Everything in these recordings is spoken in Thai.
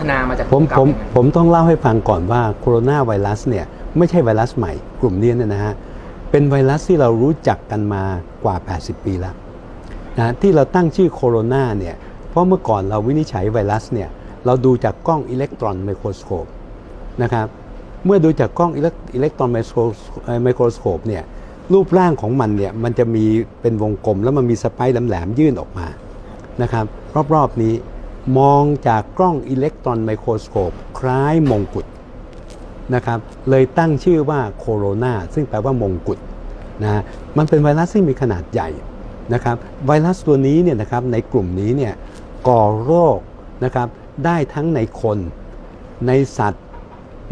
ฒนามาจากผมเก่าผมยังไงผมต้องเล่าให้ฟังก่อนว่าโคโรนาไวรัสเนี่ยไม่ใช่ไวรัสใหม่กลุ่มนี้เนี่ยนะฮะเป็นไวรัสที่เรารู้จักกันมากว่า 80 ปีแล้วนะที่เราตั้งชื่อโคโรนาเนี่ยเพราะเมื่อก่อนเราวินิจฉัยไวรัสเนี่ยเราดูจากกล้องอิเล็กตรอนไมโครสโคปนะครับเมื่อดูจากกล้องอิเล็กอิเล็กตรอนไมโครไมโครสโคปเนี่ยรูปร่างของมันเนี่ยมันจะมีเป็นวงกลมแล้วมันมีสไปร์แหลมๆยื่นออกมานะครับรอบๆนี้ มองจากกล้องอิเล็กตรอนไมโครสโคปคล้ายมงกุฎนะครับเลยตั้งชื่อว่าโคโรนาซึ่งแปลว่ามงกุฎนะฮะมันเป็นไวรัสที่มีขนาดใหญ่นะครับไวรัสตัวนี้เนี่ยนะครับในกลุ่มนี้เนี่ยก่อโรคนะครับได้ทั้งในคนในสัตว์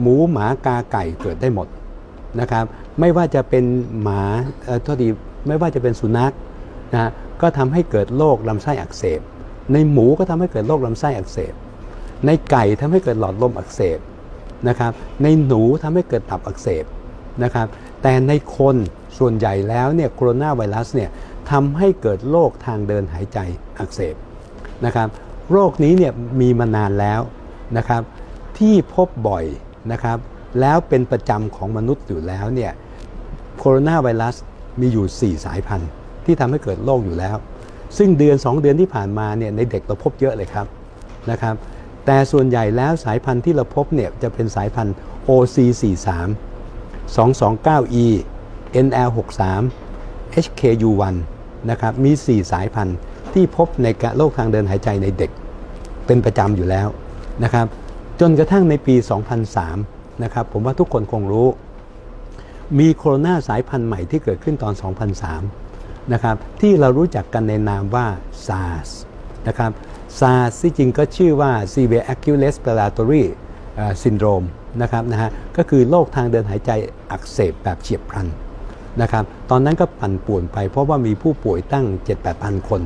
หมูหมากาไก่เกิดได้หมดนะครับไม่ว่าจะเป็นหมาเอ่อโทษทีไม่ว่าจะเป็นสุนัขนะฮะก็ทำให้เกิดโรคลำไส้อักเสบ ในหมูก็ทำให้เกิดโรคลำไส้อักเสบ ในไก่ทำให้เกิดหลอดลมอักเสบนะครับ ในหนูทำให้เกิดตับอักเสบนะครับ แต่ในคนส่วนใหญ่แล้วเนี่ยโคโรนาไวรัสเนี่ยทำให้เกิดโรคทางเดินหายใจอักเสบนะครับโรคนี้เนี่ยมีมานานแล้วนะครับ ที่พบบ่อยนะครับ แล้วเป็นประจำของมนุษย์อยู่แล้วเนี่ยโคโรนาไวรัสมีอยู่ 4 สายพันธุ์ที่ทำให้เกิดโรคอยู่แล้ว ซึ่งเดือน 2 เดือนที่ผ่านมาเนี่ยในเด็กเราพบเยอะเลยครับนะครับ แต่ส่วนใหญ่แล้วสายพันธุ์ที่เราพบเนี่ยจะเป็นสายพันธุ์ OC43 229E NL63 HKU1 นะครับมี 4 สายพันธุ์ที่พบในโรคทางเดินหายใจในเด็ก เป็นประจำอยู่แล้วนะครับ จนกระทั่งในปี 2003 นะครับ ผมว่าทุกคนคงรู้ มีโคโรนาสายพันธุ์ใหม่ที่เกิดขึ้นตอน 2003 นะครับที่เรารู้จักกันในนามว่า SARS นะครับ SARS ที่จริงก็ชื่อว่า Severe Acute Respiratory Syndrome นะครับนะฮะก็คือโรคทางเดินหายใจอักเสบแบบเฉียบพลันนะครับตอนนั้นก็ปั่นป่วนไปเพราะว่ามีผู้ป่วยตั้ง 7-8พันคน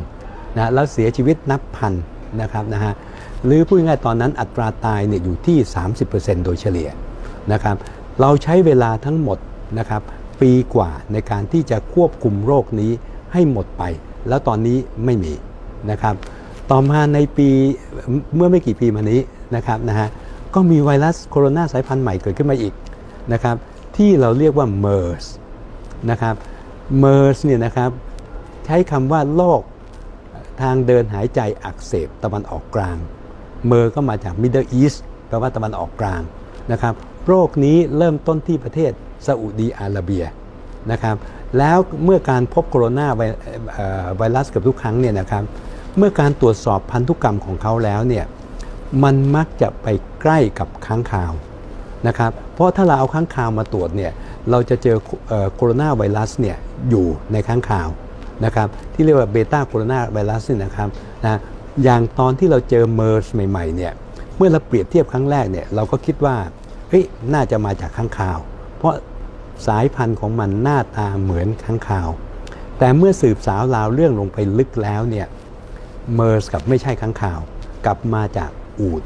นะแล้วเสียชีวิตนับพันนะครับนะฮะหรือพูดง่ายๆตอนนั้นอัตราตายเนี่ยอยู่ที่ 30%โดยเฉลี่ยนะครับเราใช้เวลาทั้งหมดนะครับ ปีกว่าในการที่จะควบคุมโรคนี้ให้หมดไป แล้วตอนนี้ไม่มีนะครับ ต่อมาในปีเมื่อไม่กี่ปีมานี้นะครับนะฮะก็มีไวรัสโคโรนาสายพันธุ์ใหม่เกิดขึ้นมาอีกนะครับที่เราเรียกว่า MERS นะครับ MERS เนี่ยนะครับใช้คำว่าโรคทางเดินหายใจอักเสบตะวันออกกลาง เมอร์ก็มาจาก Middle East แปลว่าตะวันออกกลางนะครับ โรคนี้เริ่มต้นที่ประเทศ ซาอุดีอาระเบียนะครับแล้วเมื่อการพบโคโรนาไวไวรัสเกับทุกครั้งเนี่ยนะครับเมื่อการตรวจสอบพันธุกรรมของเขาแล้วเนี่ยมันมักจะไปใกล้กับค้างคาวนะครับเพราะถ้าเราเอาค้างคาวมาตรวจเนี่ยเราจะเจอโคโรนาไวรัสเนี่ยอยู่ในค้างคาวนะครับที่เรียกว่าเบต้าโคโรนาไวรัสเนี่ยนะครับนะอย่างตอนที่เราเจอเมอร์สใหม่ๆเนี่ยเมื่อเราเปรียบเทียบครั้งแรกเนี่ยเราก็คิดว่าเฮ้ยน่าจะมาจากค้างคาว เพราะ สายพันธุ์ของมันหน้าตาเหมือนค้างคาว แต่เมื่อสืบสาวราวเรื่องลงไปลึกแล้วเนี่ยเมอร์สกับไม่ใช่ค้างคาว กลับมาจากอูด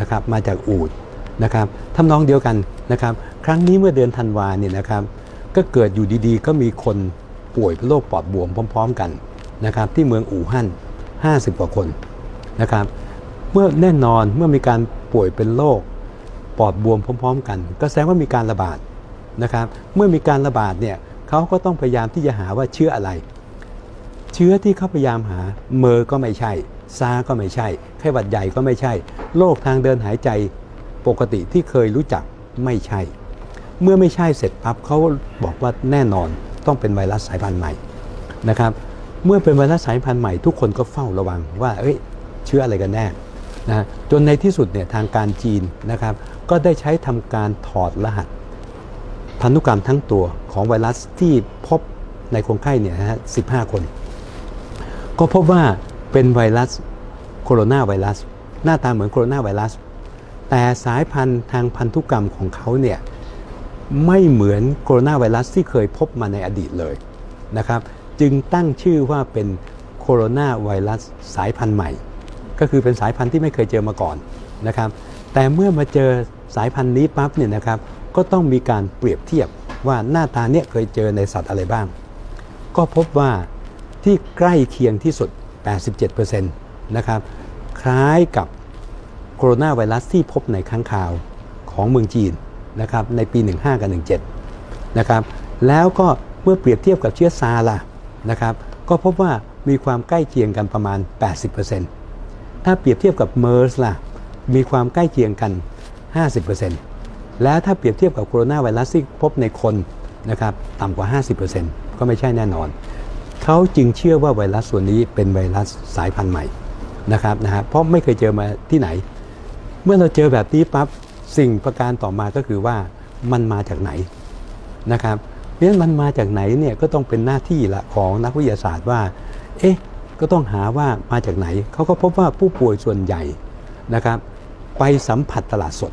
นะครับมาจากอูดนะครับทำนองเดียวกันนะครับ ครั้งนี้เมื่อเดือนธันวาเนี่ยนะครับก็เกิดอยู่ดีๆ ก็มีคนป่วยเป็นโรคปอดบวมพร้อม ๆ กันนะครับที่เมืองอู่ฮั่น50 กว่าคนนะครับเมื่อแน่นอนเมื่อมีการป่วยเป็นโรคปอดบวมพร้อม ๆ กัน ก็แสดงว่ามีการระบาด นะครับเมื่อมีการระบาดเนี่ยเขาก็ต้องพยายามที่จะหาว่าเชื้ออะไร เชื้อที่เขาพยายามหาเมอร์ก็ไม่ใช่ ซาก็ไม่ใช่ไข้หวัดใหญ่ก็ไม่ใช่ โรคทางเดินหายใจปกติที่เคยรู้จักไม่ใช่ เมื่อไม่ใช่เสร็จปั๊บเขาบอกว่าแน่นอนต้องเป็นไวรัสสายพันธุ์ใหม่นะครับเมื่อเป็นไวรัสสายพันธุ์ใหม่ทุกคนก็เฝ้าระวังว่าเอ้ยเชื้ออะไรกันแน่นะจนในที่สุดเนี่ยทางการจีนนะครับก็ได้ใช้ทำการถอดรหัส พันธุกรรมทั้งตัวของไวรัสที่พบในคนไข้เนี่ยนะฮะ15คน ก็พบว่าเป็นไวรัสโคโรนาไวรัส หน้าตาเหมือนโคโรนาไวรัส แต่สายพันธุ์ทางพันธุกรรมของเขาเนี่ยไม่เหมือนโคโรนาไวรัสที่เคยพบมาในอดีตเลยนะครับจึงตั้งชื่อว่าเป็นโคโรนาไวรัสสายพันธุ์ใหม่ ก็คือเป็นสายพันธุ์ที่ไม่เคยเจอมาก่อนนะครับแต่เมื่อมาเจอสายพันธุ์นี้ปั๊บเนี่ยนะครับ ก็ต้องมีการเปรียบเทียบว่าหน้าตาเนี่ยเคยเจอในสัตว์อะไรบ้าง ก็พบว่าที่ใกล้เคียงที่สุด 87%นะครับคล้ายกับโคโรนาไวรัสที่พบในค้างคาวของเมืองจีนนะครับในปี 15 กับ 17 นะครับแล้วก็เมื่อเปรียบเทียบกับเชื้อซาล่ะนะครับก็พบว่ามีความใกล้เคียงกันประมาณ 80%ถ้าเปรียบเทียบกับเมอร์สล่ะมีความใกล้เคียงกัน 50% แล้วถ้าเปรียบเทียบกับโคโรนาไวรัสที่พบในคนนะครับต่ำกว่า 50%ก็ไม่ใช่แน่นอน เขาจึงเชื่อว่าไวรัสส่วนนี้เป็นไวรัสสายพันธุ์ใหม่นะครับนะฮะเพราะไม่เคยเจอมาที่ไหน เมื่อเราเจอแบบนี้ปั๊บสิ่งประการต่อมาก็คือว่ามันมาจากไหนนะครับเพราะฉะนั้นมันมาจากไหนเนี่ยก็ต้องเป็นหน้าที่ละของนักวิทยาศาสตร์ว่า เอ๊ะก็ต้องหาว่ามาจากไหน เขาก็พบว่าผู้ป่วยส่วนใหญ่นะครับ ไปสัมผัสตลาดสด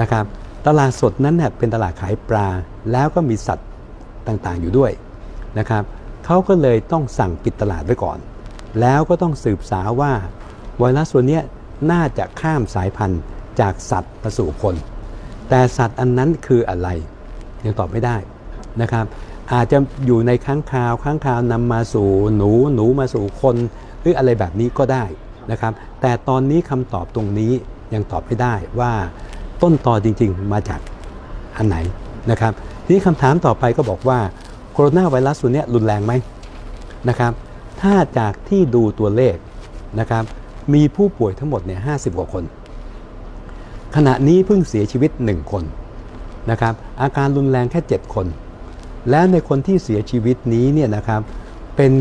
นะครับตลาดสดนั้นเนี่ยเป็นตลาดขายปลา แล้วก็มีสัตว์ต่างๆอยู่ด้วยนะครับเขาก็เลยต้องสั่งปิดตลาดไว้ก่อน แล้วก็ต้องสืบสาวว่าไวรัสตัวนี้น่าจะข้ามสายพันธุ์จากสัตว์มาสู่คน แต่สัตว์อันนั้นคืออะไร ยังตอบไม่ได้นะครับ อาจจะอยู่ในค้างคาวค้างคาวนำมาสู่หนูหนูมาสู่คน หรืออะไรแบบนี้ก็ได้นะครับ แต่ตอนนี้คำตอบตรงนี้ยังตอบไม่ได้ว่า ต้นตอจริง ๆ มาจากอันไหนนะครับทีนี้คำถามต่อไปก็บอกว่าโคโรนาไวรัสตัวนี้รุนแรงไหมนะครับถ้าจากที่ดูตัวเลขนะครับมีผู้ป่วยทั้งหมดเนี่ยห้กว่าคน ขณะนี้เพิ่งเสียชีวิต 1 คนนะครับอาการรุนแรงแค่ 7 คน และในคนที่เสียชีวิตนี้เนี่ยนะครับเป็น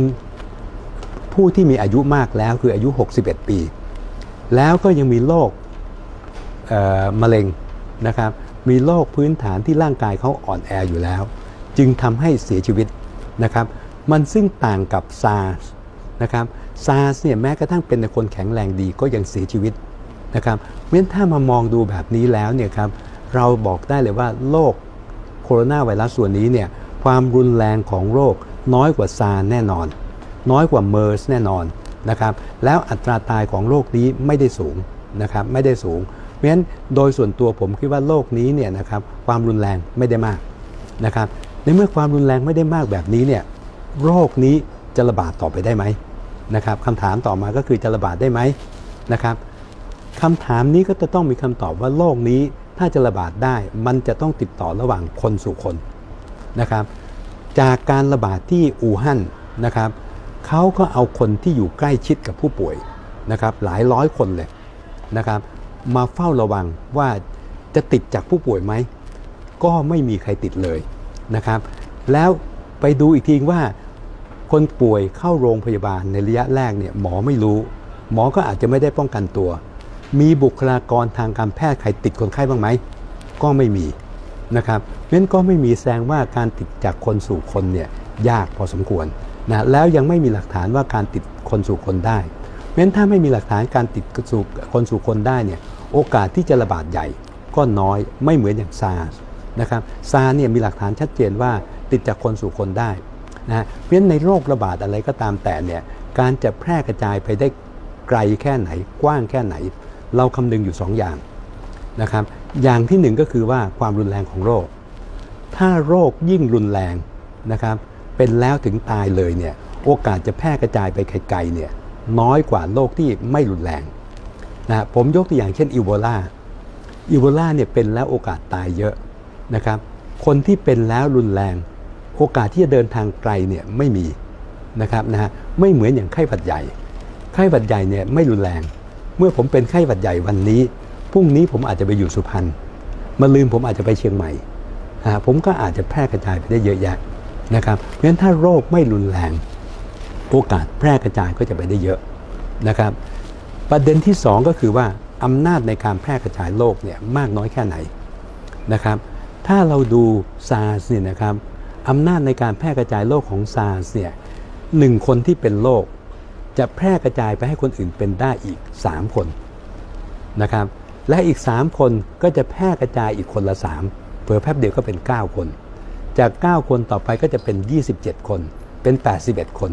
ผู้ที่มีอายุมากแล้วคืออายุ 61 ปี แล้วก็ยังมีโรค มะเร็งนะครับมีโรคพื้นฐานที่ร่างกายเขาอ่อนแออยู่แล้ว จึงทำให้เสียชีวิตนะครับมันซึ่งต่างกับซาร์สนะครับซาร์สเนี่ยแม้กระทั่งเป็นคนแข็งแรงดีก็ยังเสียชีวิตนะครับเพราะฉะนั้นถ้ามามองดูแบบนี้แล้วเนี่ยครับเราบอกได้เลยว่าโรคโคโรนาไวรัสส่วนนี้เนี่ยความรุนแรงของโรคน้อยกว่าซาร์แน่นอน น้อยกว่าเมอร์สแน่นอนนะครับแล้วอัตราตายของโรคนี้ไม่ได้สูงนะครับไม่ได้สูง เพราะฉะนั้นโดยส่วนตัวผมคิดว่าโรคนี้เนี่ยนะครับความรุนแรงไม่ได้มากนะครับในเมื่อความรุนแรงไม่ได้มากแบบนี้เนี่ยโรคนี้จะระบาดต่อไปได้ไหมนะครับคำถามต่อมาก็คือจะระบาดได้ไหมนะครับคำถามนี้ก็จะต้องมีคำตอบว่าโรคนี้ถ้าจะระบาดได้ มันจะต้องติดต่อระหว่างคนสู่คนนะครับ จากการระบาดที่อู่ฮั่นนะครับเขาก็เอาคนที่อยู่ใกล้ชิดกับผู้ป่วยนะครับหลายร้อยคนเลยนะครับ มาเฝ้าระวังว่าจะติดจากผู้ป่วยไหม ก็ไม่มีใครติดเลยนะครับ แล้วไปดูอีกทีว่า คนป่วยเข้าโรงพยาบาลในระยะแรกเนี่ยหมอไม่รู้ หมอก็อาจจะไม่ได้ป้องกันตัว มีบุคลากรทางการแพทย์ใครติดคนไข้บ้างไหม ก็ไม่มีนะครับเนั้นก็ไม่มีแสดงว่าการติดจากคนสู่คนเนี่ยยากพอสมควรนะแล้วยังไม่มีหลักฐานว่าการติดคนสู่คนได้ เพราะฉะนั้นถ้าไม่มีหลักฐานการติดสู่คนสู่คนได้เนี่ยโอกาสที่จะระบาดใหญ่ก็น้อยไม่เหมือนอย่างซาร์นะครับซาร์เนี่ยมีหลักฐานชัดเจนว่าติดจากคนสู่คนได้นะฮะเพราะฉะนั้นในโรคระบาดอะไรก็ตามแต่เนี่ยการจะแพร่กระจายไปได้ไกลแค่ไหนกว้างแค่ไหน เราคำนึงอยู่2ออย่างนะครับอย่างที่หนึ่งก็คือว่าความรุนแรงของโรค ถ้าโรคยิ่งรุนแรงนะครับเป็นแล้วถึงตายเลยเนี่ยโอกาสจะแพร่กระจายไปไกลๆเนี่ย น้อยกว่าโรคที่ไม่รุนแรงนะผมยกตัวอย่างเช่นอีโบลาอีโบลาเนี่ยเป็นแล้วโอกาสตายเยอะนะครับ คนที่เป็นแล้วรุนแรง โอกาสที่จะเดินทางไกลเนี่ยไม่มีนะครับนะฮะไม่เหมือนอย่างไข้หวัดใหญ่ ไข้หวัดใหญ่เนี่ยไม่รุนแรง เมื่อผมเป็นไข้หวัดใหญ่วันนี้พรุ่งนี้ผมอาจจะไปอยู่สุพรรณมาลืมผมอาจจะไปเชียงใหม่นะผมก็อาจจะแพร่กระจายไปได้เยอะแยะนะครับเพราะฉะนั้นถ้าโรคไม่รุนแรง โอกาสแพร่กระจายก็จะไปได้เยอะนะครับ ประเด็นที่ 2 ก็คือว่าอำนาจในการแพร่กระจายโรคเนี่ยมากน้อยแค่ไหนนะครับ ถ้าเราดูซาร์สเนี่ยนะครับอำนาจในการแพร่กระจายโรคของซาร์สเนี่ยหนึ่งคนที่เป็นโรคจะแพร่กระจายไปให้คนอื่นเป็นได้อีก 3 คนนะครับ และอีก 3 คนก็จะแพร่กระจายอีกคนละ 3เผื่อแป๊บเดียวก็เป็น 9 คน จาก 9 คนต่อไปก็จะเป็น 27 คน เป็น 81 คน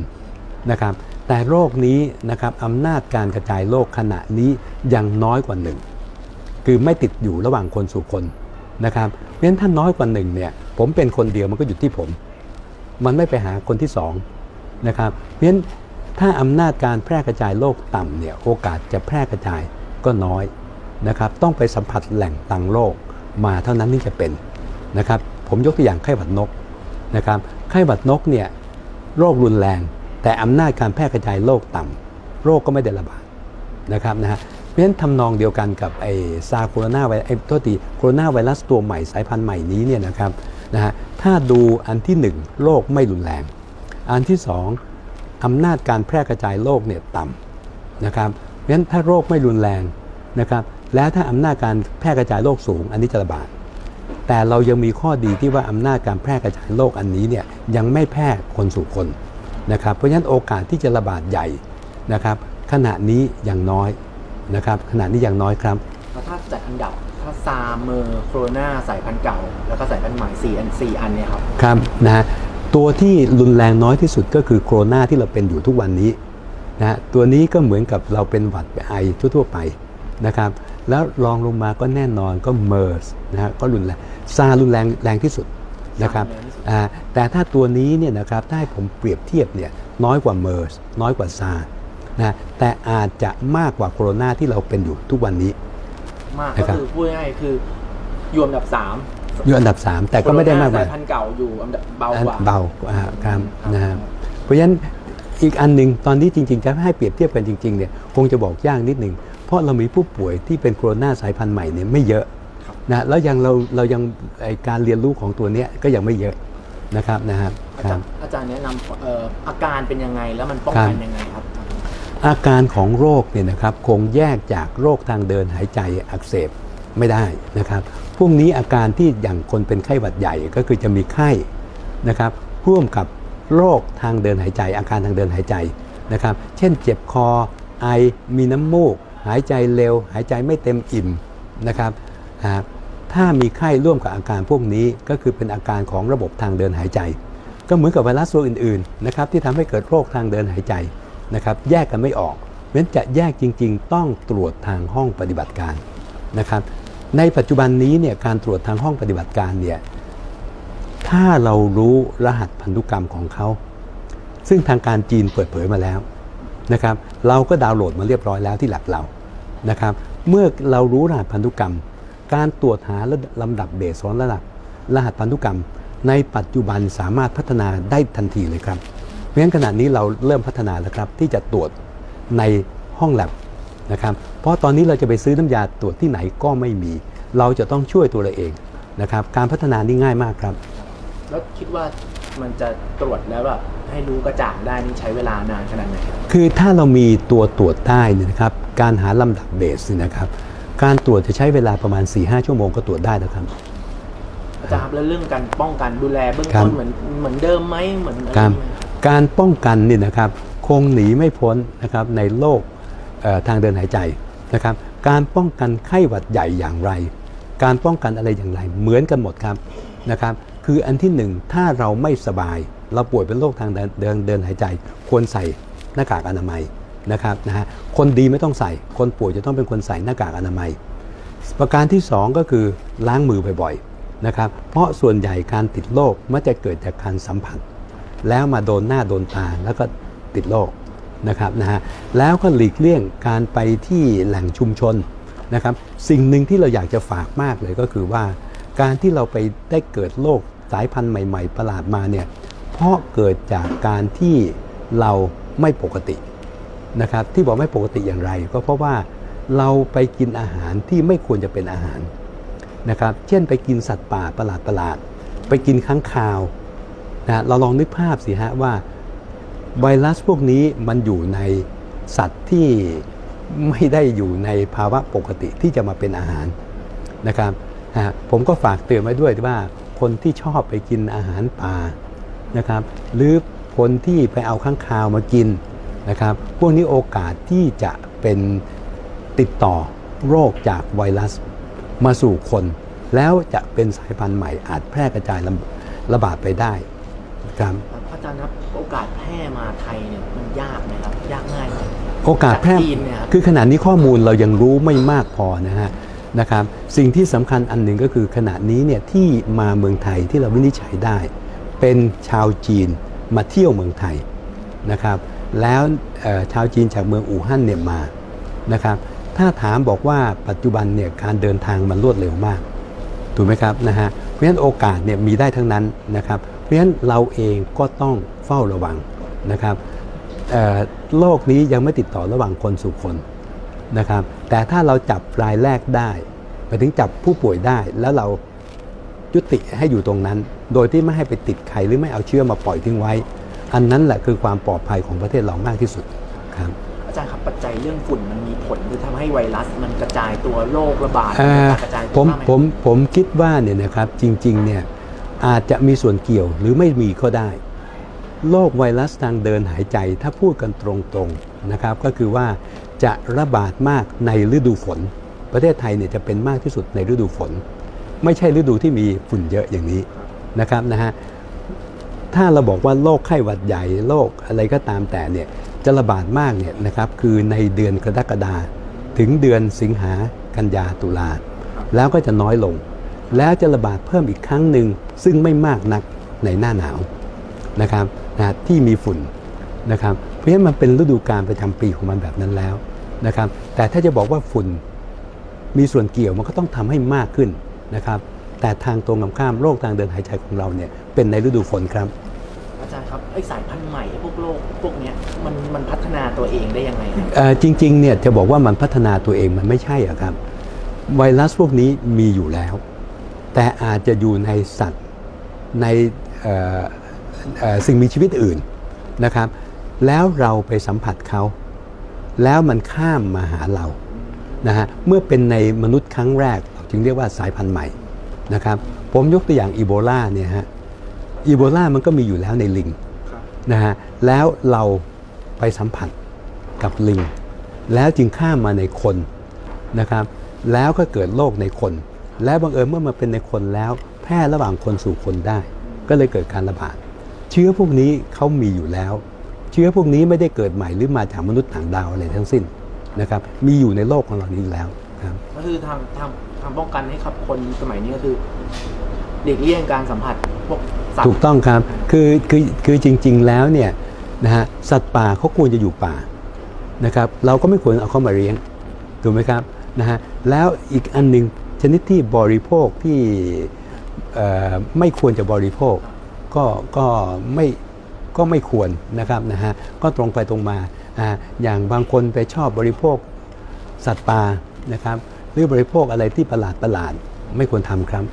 นะครับแต่โรคนี้นะครับอำนาจการกระจายโรคขณะนี้ยังน้อยกว่าหนึ่งคือไม่ติดอยู่ระหว่างคนสู่คนนะครับเพราะฉะนั้นถ้าน้อยกว่าหนึ่งเนี่ยผมเป็นคนเดียวมันก็อยู่ที่ผม มันไม่ไปหาคนที่สองนะครับเพราะฉะนั้นถ้าอำนาจการแพร่กระจายโรคต่ำเนี่ยโอกาสจะแพร่กระจายก็น้อยนะครับต้องไปสัมผัสแหล่งตังโรคมาเท่านั้นที่จะเป็นนะครับผมยกตัวอย่างไข้หวัดนกนะครับไข้หวัดนกเนี่ยโรครุนแรง แต่อำนาจการแพร่กระจายโรคต่ำโรคก็ไม่ได้ระบาดนะครับนะฮะเพราะฉะนั้นทำนองเดียวกันกับไอ้ซาโคโรนาไวไอ้โทษทีโคโรนาไวรัสตัวใหม่สายพันธุ์ใหม่นี้เนี่ยนะครับนะฮะถ้าดูอันที่หนึ่งโรคไม่รุนแรง อันที่สองอำนาจการแพร่กระจายโรคเนี่ยต่ำนะครับเพราะฉะนั้นถ้าโรคไม่รุนแรงนะครับแล้วถ้าอำนาจการแพร่กระจายโรคสูง อันนี้จะระบาด แต่เรายังมีข้อดีที่ว่าอำนาจการแพร่กระจายโรคอันนี้เนี่ยยังไม่แพร่คนสู่คน นะครับเพราะฉะนั้นโอกาสที่จะระบาดใหญ่นะครับขณะนี้ยังน้อยนะครับขณะนี้ยังน้อยครับแล้วถ้าจัดอันดับถ้าซาเมอร์โคโรนาสายพันธุ์เก่า แล้วก็สายพันธุ์ใหม่สี่อันสี่อันเนี่ยครับครับนะฮะตัวที่รุนแรงน้อยที่สุดก็คือโคโรนาที่เราเป็นอยู่ทุกวันนี้นะฮะตัวนี้ก็เหมือนกับเราเป็นหวัดไอทั่วๆไปนะครับแล้วรองลงมาก็แน่นอนก็เมอร์สนะฮะก็รุนแรงซารุนแรงแรงที่สุด นะครับซารุนแรงที่สุดอ่าแต่ถ้าตัวนี้เนี่ยนะครับถ้าให้ผมเปรียบเทียบเนี่ยน้อยกว่าเมอร์สน้อยกว่าซานะแต่อาจจะมากกว่าโคโรนาที่เราเป็นอยู่ทุกวันนี้ มากนะครัก็บคือพูดง่ายๆคืออยู่อันดับสามอยู่อันดับ 3 แต่ก็ไม่ได้มากโคโรมาสายยพันธุ์เก่าอยู่อันดับเบากว่าเบากว่าครับครับนะฮะเพราะฉะนั้นอีกอันหนึ่งตอนนี้จริงๆจะให้เปรียบเทียบกันจริงๆเนี่ยคงจะบอกยากนิดหนึ่งเพราะเรามีผู้ป่วยที่เป็นโคโรนาสายพันธุ์ใหม่เนี่ยไม่เยอะ นะแล้วยังเราเรายังไอการเรียนรู้ของตัวเนี้ยก็ยังไม่เยอะนะครับนะครับอาคจารัรบ ย์อาจารย์แนะนำเอ่ออาการเป็นยังไงแล้วมันป้องครักับนยังไงครับ อาการของโรคเนี่ยนะครับคงแยกจากโรคทางเดินหายใจอักเสบไม่ได้นะครับ พวกนี้อาการที่อย่างคนเป็นไข้หวัดใหญ่ก็คือจะมีไข้นะครับร่วมกับโรคทางเดินหายใจ อาการทางเดินหายใจนะครับ เช่นเจ็บคอไอมีน้ำมูก หายใจเร็ว หายใจไม่เต็มอิ่มนะครับอ่า ถ้ามีไข้ร่วมกับอาการพวกนี้ก็คือเป็นอาการของระบบทางเดินหายใจ ก็เหมือนกับไวรัสตัวอื่นๆนะครับที่ทำให้เกิดโรคทางเดินหายใจนะครับแยกกันไม่ออกเพราะฉะนั้นจะแยกจริง ๆ ต้องตรวจทางห้องปฏิบัติการนะครับในปัจจุบันนี้เนี่ยการตรวจทางห้องปฏิบัติการเนี่ยถ้าเรารู้รหัสพันธุกรรมของเขา ซึ่งทางการจีนเปิดเผยมาแล้วนะครับเราก็ดาวน์โหลดมาเรียบร้อยแล้วที่หลักเรานะครับเมื่อเรารู้รหัสพันธุกรรม การตรวจหาลำดับเบสของระดับรหัสพันธุกรรม ในปัจจุบันสามารถพัฒนาได้ทันทีเลยครับ เพราะฉะนั้นขณะนี้เราเริ่มพัฒนาแล้วครับ ที่จะตรวจในห้องแลบนะครับ เพราะตอนนี้เราจะไปซื้อน้ำยาตรวจที่ไหนก็ไม่มี เราจะต้องช่วยตัวเราเองนะครับ การพัฒนานี่ง่ายมากครับ แล้วคิดว่ามันจะตรวจแล้วแบบให้รู้กระจ่างได้นี่ใช้เวลานานขนาดไหนครับ คือถ้าเรามีตัวตรวจได้เนี่ยนะครับ การหาลำดับเบสเนี่ยนะครับ การตรวจจะใช้เวลาประมาณ 4-5 ชั่วโมงก็ตรวจได้แล้วครับอาจารย์ครับแล้วเรื่องการป้องกันดูแลเบื้องครัต้บนเหมือนเหมือนเดิมไหมเหมือนอะไรการไหมการป้องกันเนี่ยนะครับคงหนีไม่พ้นนะครับในโลกเอ่อทางเดินหายใจนะครับ การป้องกันไข้หวัดใหญ่อย่างไร การป้องกันอะไรอย่างไร เหมือนกันหมดครับนะครับ คืออันที่หนึ่งถ้าเราไม่สบาย เราป่วยเป็นโรคทางเดินเดินเดินหายใจ ควรใส่หน้ากากอนามัย นะครับนะฮะคนดีไม่ต้องใส่ คนป่วยจะต้องเป็นคนใส่หน้ากากอนามัย ประการที่ 2 ก็คือล้างมือบ่อยๆนะครับเพราะส่วนใหญ่การติดโรคมักจะเกิดจากการสัมผัส แล้วมาโดนหน้าโดนตาแล้วก็ติดโรคนะครับนะฮะแล้วก็หลีกเลี่ยงการไปที่แหล่งชุมชนนะครับสิ่งหนึ่งที่เราอยากจะฝากมากเลยก็คือว่า การที่เราไปได้เกิดโรคสายพันธุ์ใหม่ ๆ ประหลาดมาเนี่ยเพราะเกิดจากการที่เราไม่ปกติ นะครับที่บอกไม่ปกติอย่างไร ก็เพราะว่าเราไปกินอาหารที่ไม่ควรจะเป็นอาหารนะครับเช่นไปกินสัตว์ป่าประหลาดประหลาดไปกินค้างคาวนะเราลองนึกภาพสิฮะว่าไวรัสพวกนี้มันอยู่ในสัตว์ที่ไม่ได้อยู่ในภาวะปกติที่จะมาเป็นอาหารนะครับฮะผมก็ฝากเตือนไว้ด้วยว่าคนที่ชอบไปกินอาหารป่านะครับหรือคนที่ไปเอาข้างคาวมากิน นะครับ พวกนี้โอกาสที่จะเป็นติดต่อโรคจากไวรัสมาสู่คน แล้วจะเป็นสายพันธุ์ใหม่อาจแพร่กระจายระระบาดไปได้ครับครับอาจารย์ครับโอกาสแพร่มาไทยเนี่ยมันยากไหมครับยากง่ายไหมโอกาสแพร่จากจีนเนี่ยครับคือขณะนี้ข้อมูลเรายังรู้ไม่มากพอนะฮะนะครับสิ่งที่สำคัญอันหนึ่งก็คือขณะนี้เนี่ยที่มาเมืองไทยที่เราวินิจฉัยได้ เป็นชาวจีนมาเที่ยวเมืองไทยนะครับ แล้วชาวจีนจากเมืองอู่ฮั่นเนี่ยมานะครับถ้าถามบอกว่าปัจจุบันเนี่ยการเดินทางมันรวดเร็วมากถูกไหมครับนะฮะเพราะฉะนั้นโอกาสเนี่ยมีได้ทั้งนั้นนะครับเพราะฉะนั้นเราเองก็ต้องเฝ้าระวังนะครับโรคนี้ยังไม่ติดต่อระหว่างคนสู่คนนะครับแต่ถ้าเราจับรายแรกได้ไปถึงจับผู้ป่วยได้แล้วเรายุติให้อยู่ตรงนั้น โดยที่ไม่ให้ไปติดใครหรือไม่เอาเชื้อมาปล่อยทิ้งไว้ อันนั้นแหละคือความปลอดภัยของประเทศเรามากที่สุดครับอาจารย์ครับปัจจัยเรื่องฝุ่นมันมีผลหรือทำให้ไวรัสมันกระจายตัวโรคระบาดเอ่อกระจายผตัวมบ้างไหผมผมคิดว่าเนี่ยนะครับจริงๆเนี่ยอาจจะมีส่วนเกี่ยวหรือไม่มีก็ได้โรคไวรัสทางเดินหายใจถ้าพูดกันตรงๆนะครับก็คือว่าจะระบาดมากในฤดูฝน ประเทศไทยเนี่ยจะเป็นมากที่สุดในฤดูฝน ไม่ใช่ฤดูที่มีฝุ่นเยอะอย่างนี้นะครับนะฮะ ถ้าเราบอกว่าโรคไข้หวัดใหญ่โรคอะไรก็ตามแต่เนี่ยจะระบาดมากเนี่ยนะครับคือในเดือนกรกฎาถึงเดือนสิงหากันยาตุลาแล้วก็จะน้อยลง แล้วจะระบาดเพิ่มอีกครั้งหนึ่งซึ่งไม่มากนักในหน้าหนาวนะครับนะที่มีฝุ่นนะครับเพราะฉะนั้นมันเป็นฤดูกาลประจำปีของมันแบบนั้นแล้วนะครับแต่ถ้าจะบอกว่าฝุ่นมีส่วนเกี่ยวมันก็ต้องทำให้มากขึ้นนะครับ แต่ทางตรงกันข้ามโรคทางเดินหายใจของเราเนี่ยเป็นในฤดูฝนครับ อาจารย์ครับไอสายพันธุ์ใหม่ไอ้พวกโรคพวกเนี้ยมันมันพัฒนาตัวเองได้ยังไงครับเอ่อจริงๆเนี่ยจะบอกว่ามันพัฒนาตัวเองมันไม่ใช่อะครับ ไวรัสพวกนี้มีอยู่แล้ว แต่อาจจะอยู่ในสัตว์ในเอ่อเอ่อสิ่งมีชีวิตอื่นนะครับ แล้วเราไปสัมผัสเขาแล้วมันข้ามมาหาเรานะฮะเมื่อเป็นในมนุษย์ครั้งแรกเราจึงเรียกว่าสายพันธุ์ใหม่ นะครับผมยกตัวอย่างอีโบลาเนี่ยฮะอีโบลามันก็มีอยู่แล้วในลิงนะฮะแล้วเราไปสัมผัสกับลิง แล้วจึงข้ามมาในคนนะครับ แล้วก็เกิดโรคในคน แล้วบังเอิญเมื่อมาเป็นในคนแล้ว แพร่ระหว่างคนสู่คนได้ ก็เลยเกิดการระบาด เชื้อพวกนี้เขามีอยู่แล้ว เชื้อพวกนี้ไม่ได้เกิดใหม่หรือมาจากมนุษย์ต่างดาวอะไรทั้งสิ้นนะครับ มีอยู่ในโลกของเรานี้อยู่แล้วครับก็คือทางทาง ทาป้องกันให้กับคนสมัยนี้ก็คือเด็กเลี่ยงการสัมผัสพวกสัตว์ถูกต้องครับ คือคือคือจริง ๆ แล้วเนี่ยนะฮะสัตว์ป่าเขาควรจะอยู่ป่านะครับเราก็ไม่ควรเอาเข้ามาเลี้ยงถูกไหมครับนะฮะแล้วอีกอันหนึ่งชนิดที่บริโภคที่ไม่ควรจะบริโภค ก็ก็ไม่ก็ไม่ควรนะครับนะฮะก็ตรงไปตรงมาอ่าอย่างบางคนไปชอบบริโภคสัตว์ป่านะครับ หรือบริโภคอะไรที่ประหลาดประหลาดไม่ควรทำครับ